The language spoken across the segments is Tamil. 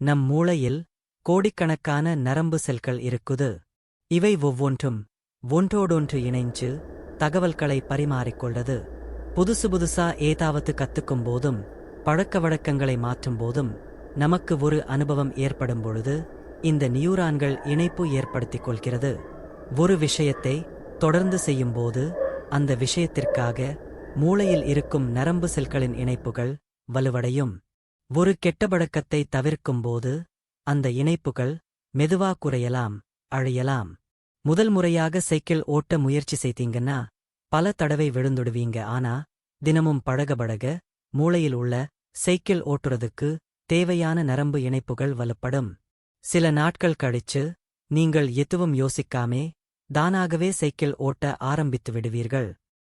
நம் மூளையில் கோடிக்கணக்கான நரம்பு செல்கள் இருக்குது. இவை ஒவ்வொன்றும் ஒன்றோடொன்று இணைஞ்சு தகவல்களை பரிமாறிக்கொள்ளது புதுசு புதுசா ஏதாவது கத்துக்கும் போதும் பழக்க வழக்கங்களை மாற்றும் போதும் நமக்கு ஒரு அனுபவம் ஏற்படும் பொழுது இந்த நியூரான்கள் இணைப்பு ஏற்படுத்திக் கொள்கிறது ஒரு விஷயத்தை தொடர்ந்து செய்யும்போது அந்த விஷயத்திற்காக மூளையில் இருக்கும் நரம்பு செல்களின் இணைப்புகள் வலுவடையும். ஒரு கெட்டபழக்கத்தை தவிர்க்கும்போது அந்த இணைப்புகள் மெதுவா குறையலாம் அழையலாம். முதல் முறையாக சைக்கிள் ஓட்ட முயற்சி செய்தீங்கன்னா பல தடவை விழுந்துடுவீங்க. ஆனா தினமும் பழக பழக மூளையில் உள்ள சைக்கிள் ஓட்டுறதுக்கு தேவையான நரம்பு இணைப்புகள் வலுப்படும். சில நாட்கள் கழிச்சு நீங்கள் எதுவும் யோசிக்காமே தானாகவே சைக்கிள் ஓட்ட ஆரம்பித்து விடுவீர்கள்.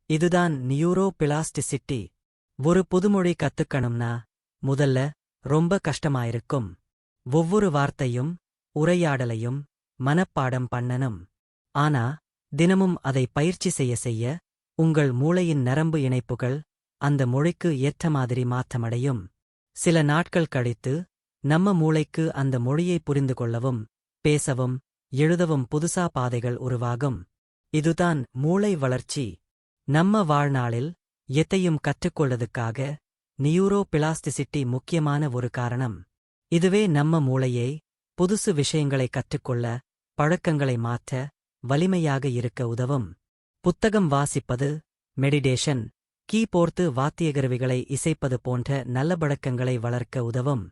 இதுதான் நியூரோ பிளாஸ்டிசிட்டி ஒரு புதுமொழி கத்துக்கணும்னா முதல்ல ரொம்ப கஷ்டமாயிருக்கும். ஒவ்வொரு வார்த்தையும் உரையாடலையும் மனப்பாடம் பண்ணனும் ஆனா தினமும் அதை பயிற்சி செய்ய செய்ய உங்கள் மூளையின் நரம்பு இணைப்புகள் அந்த மொழிக்கு ஏற்ற மாதிரி மாற்றமடையும். சில நாட்கள் கழித்து நம்ம மூளைக்கு அந்த மொழியை புரிந்து கொள்ளவும் பேசவும் எழுதவும் புதுசா பாதைகள் உருவாகும். இதுதான் மூளை வளர்ச்சி. நம்ம வாழ்நாளில் எத்தையும் கற்றுக்கொள்வதுக்காக நியூரோ பிளாஸ்டிசிட்டி முக்கியமான ஒரு காரணம். இதுவே நம்ம மூளையை புதுசு விஷயங்களை கற்றுக்கொள்ள பழக்கங்களை மாற்ற வலிமையாக இருக்க உதவும். புத்தகம் வாசிப்பது மெடிடேஷன் கீபோர்த்து வாத்தியகருவிகளை இசைப்பது போன்ற நல்ல பழக்கங்களை வளர்க்க உதவும்.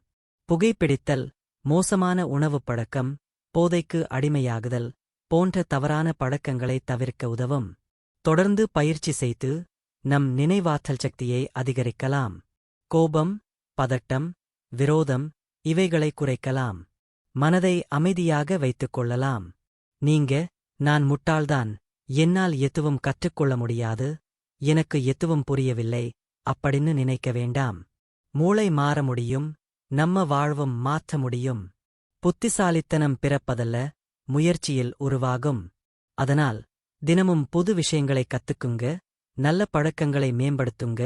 புகைப்பிடித்தல் மோசமான உணவுப் பழக்கம் போதைக்கு அடிமையாகுதல் போன்ற தவறான பழக்கங்களை தவிர்க்க உதவும். தொடர்ந்து பயிற்சி செய்து நம் நினைவாற்றல் சக்தியை அதிகரிக்கலாம். கோபம் பதட்டம் விரோதம் இவைகளை குறைக்கலாம். மனதை அமைதியாக வைத்துக் கொள்ளலாம். நீங்க நான் முட்டாள்தான் என்னால் எத்துவும் கற்றுக்கொள்ள முடியாது எனக்கு எத்துவும் புரியவில்லை அப்படின்னு நினைக்க வேண்டாம். மூளை மாற முடியும் நம்ம வாழ்வும் மாற்ற முடியும். புத்திசாலித்தனம் பிறப்பதல்ல முயற்சியில் உருவாகும். அதனால் தினமும் புது விஷயங்களை கத்துக்குங்க நல்ல பழக்கங்களை மேம்படுத்துங்க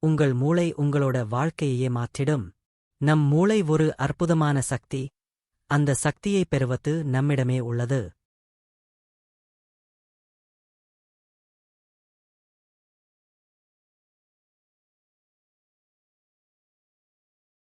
உங்கள் மூளை உங்களோட வாழ்க்கையையே மாற்றிடும். நம் மூளை ஒரு அற்புதமான சக்தி. அந்த சக்தியை பெறுவது நம்மிடமே உள்ளது.